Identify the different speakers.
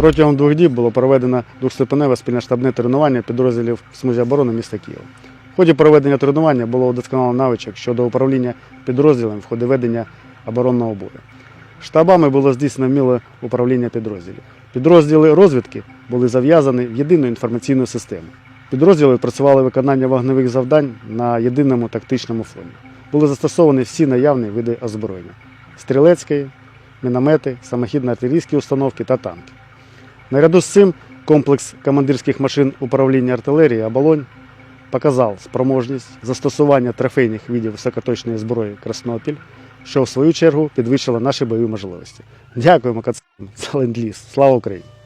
Speaker 1: Протягом двох діб було проведено двохступеневе спільне штабне тренування підрозділів смузі оборони міста Києва. В ході проведення тренування було удосконалено навичок щодо управління підрозділом в ході ведення оборонного бою. Штабами було здійснено вміле управління підрозділів. Підрозділи розвідки були зав'язані в єдину інформаційну систему. Підрозділи працювали виконання вогневих завдань на єдиному тактичному фоні. Були застосовані всі наявні види озброєння: стрілецької, міномети, самохідно-артилерійські установки та танки. Наряду з цим комплекс командирських машин управління артилерії «Оболонь» показав спроможність застосування трофейних видів високоточної зброї Краснопіль, що в свою чергу підвищило наші бойові можливості. Дякуємо кацам за ленд-ліз. Слава Україні!